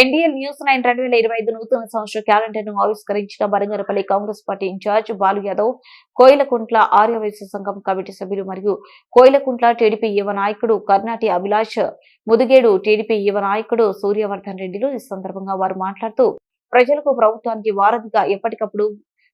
NDA news nine రెండు వేల ఇరవై ఐదు నూతన సంవత్సర క్యాలెండర్ను ఆవిష్కరించిన Barangarapalli Congress party incharge Balu Yadav Koilakuntla Aryavysya సంఘం కమిటీ సభ్యులు మరియు కోయిలకుంట్ల టీడీపీ యువ నాయకుడు కర్ణాటి అభిలాష్ ముదిగేడు టీడీపీ యువ నాయకుడు సూర్యవర్ధన్ రెడ్డిలు ఈ సందర్భంగా వారు మాట్లాడుతూ ప్రజలకు ప్రభుత్వానికి వారధిగా ఎప్పటికప్పుడు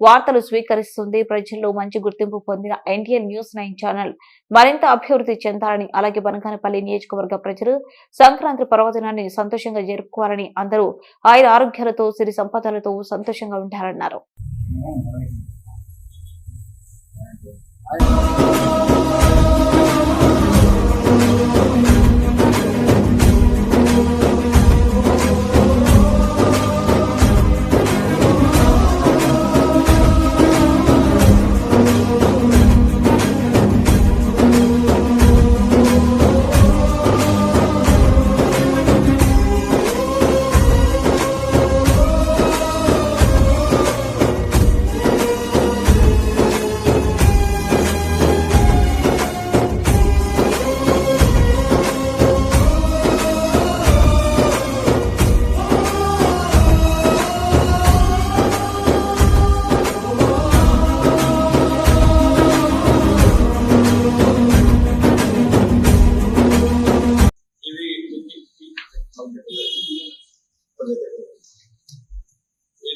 వార్తలు స్వీకరిస్తుంది. ప్రజల్లో మంచి గుర్తింపు పొందిన ఎన్టీఎన్ న్యూస్ నైన్ ఛానల్. మరింత అభివృద్ధి చెందాలని అలాగే బనకానపల్లి నియోజకవర్గ ప్రజలు సంక్రాంతి పర్వదినాన్ని సంతోషంగా జరుపుకోవాలని అందరూ ఆయన ఆరోగ్యాలతో సిరి సంపదలతో సంతోషంగా ఉంటారన్నారు. You.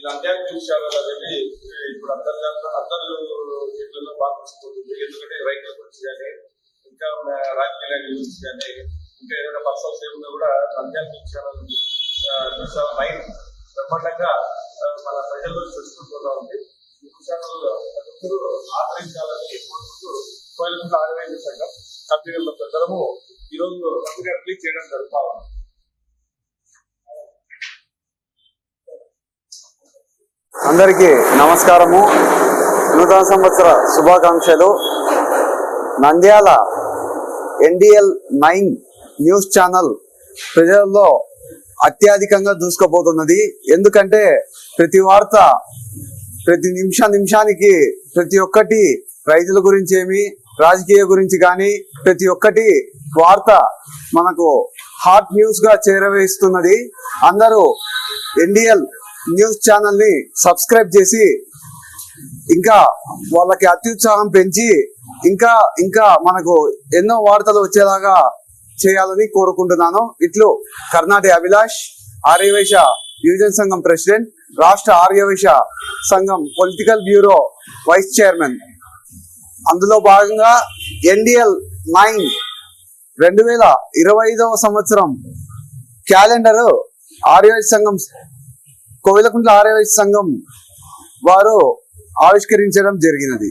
ఈ నంద్యాల విషయాలు అనేది ఇప్పుడు అందరు అందరు ఇళ్ళలో బాగా తీసుకుంటుంది ఎందుకంటే రైతుల గురించి కానీ ఇంకా రాజకీయాల గురించి కానీ ఇంకా ఏదైనా పర్సనల్స్ ఏమున్నా కూడా నంద్యాల విషయాలు మైండ్ బ్రహ్మాండంగా ఆ, మన ప్రజల్లో తెలుసుకుంటూ ఉంది. ఈ విషయాలు అందరూ ఆదరించాలని కోరుకుంటూ కోయిలకుంట ఆదివాసీ సంఘం. కంపెనీల పెద్దలము ఈరోజు కంపెనీ రిలీజ్ చేయడం జరుగుతా ఉంది. అందరికీ నమస్కారము. నూతన సంవత్సర శుభాకాంక్షలు. Nandyal NDL nine news channel ప్రజల్లో అత్యధికంగా దూసుకుపోతున్నది. ఎందుకంటే ప్రతి వార్త ప్రతి నిమిష నిమిషానికి ప్రతి ఒక్కటి రైతుల గురించి ఏమి రాజకీయ గురించి కానీ ప్రతి ఒక్కటి వార్త మనకు హాట్ న్యూస్గా చేరవేస్తున్నది. అందరూ ఎన్డిఎల్ న్యూస్ ఛానల్ని సబ్స్క్రైబ్ చేసి ఇంకా వాళ్ళకి అత్యుత్సాహం పెంచి ఇంకా ఇంకా మనకు ఎన్నో వార్తలు వచ్చేలాగా చేయాలని కోరుకుంటున్నాను. ఇట్లు కర్ణాటక అభిలాష్ ఆర్యవైశ్య యువజన సంఘం ప్రెసిడెంట్ రాష్ట్ర ఆర్యవైశ్య సంఘం పొలిటికల్ బ్యూరో వైస్ చైర్మన్. అందులో భాగంగా ఎన్డిఎల్ నైన్ రెండు వేల ఇరవై ఐదవ సంవత్సరం క్యాలెండర్ ఆర్యవేశ సంఘం కోవిలకుంట్ల ఆర్యవైశ్య సంఘం వారు ఆవిష్కరించడం జరిగినది.